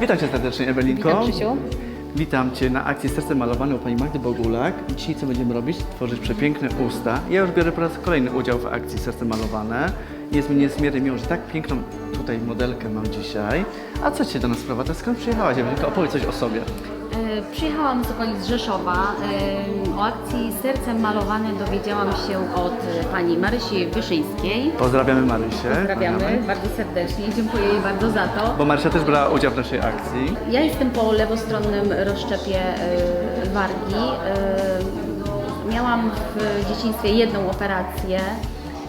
Witam Cię serdecznie, Ewelinko. Witam, Krzysiu. Witam Cię na akcji Serce Malowane u Pani Magdy Bogulak. I Dzisiaj co będziemy robić? Tworzyć przepiękne usta. Ja już biorę po raz kolejny udział w akcji Serce Malowane. Jest mi niezmiernie miło, że tak piękną tutaj modelkę mam dzisiaj. A co Cię do nas sprowadza? Skąd przyjechałaś, Ewelinko? Opowiedz coś o sobie. E, Przyjechałam z okolic Rzeszowa. E, O akcji Sercem Malowane dowiedziałam się od e, pani Marysi Wyszyńskiej. Pozdrawiamy Marysię. Pozdrawiamy bardzo serdecznie dziękuję jej bardzo za to. Bo Marysia też brała udział w naszej akcji. Ja jestem po lewostronnym rozszczepie wargi. Miałam w dzieciństwie jedną operację.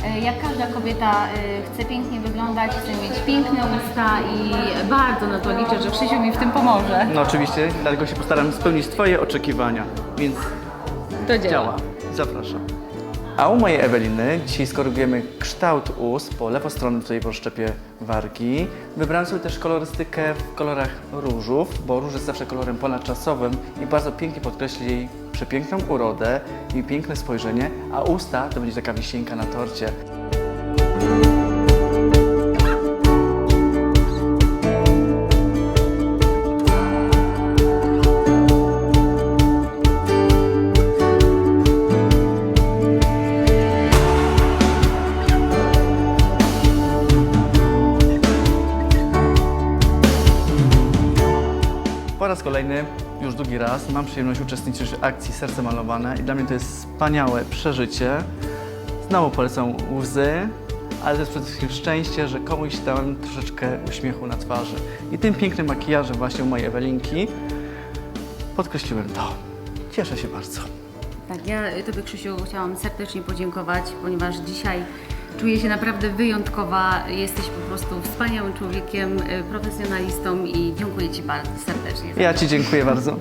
E, Jak każda kobieta e, chce pięknie wyglądać, chce mieć piękne usta i bardzo na to liczę, że Krzysiu mi w tym pomoże. No oczywiście, dlatego się postaram spełnić Twoje oczekiwania. Więc To działa. działa. Zapraszam. A u mojej Eweliny dzisiaj skorygujemy kształt ust po lewostronnym tutaj po szczepie wargi. Wybrałem sobie też kolorystykę w kolorach różów, bo róż jest zawsze kolorem ponadczasowym i bardzo pięknie podkreśli jej przepiękną urodę i piękne spojrzenie, a usta to będzie taka wisienka na torcie. Raz kolejny, już drugi raz, mam przyjemność uczestniczyć w akcji Serce Malowane i dla mnie to jest wspaniałe przeżycie. Znowu polecam łzy, ale to jest przede wszystkim szczęście, że komuś dałem troszeczkę uśmiechu na twarzy. I tym pięknym makijażem właśnie mojej Ewelinki podkreśliłem to. Cieszę się bardzo. Tak, ja Tobie Krzysiu chciałam serdecznie podziękować, ponieważ dzisiaj czuję się naprawdę wyjątkowa. Jesteś po prostu wspaniałym człowiekiem, y, profesjonalistą i dziękuję Ci bardzo serdecznie. Ja Ci dziękuję bardzo.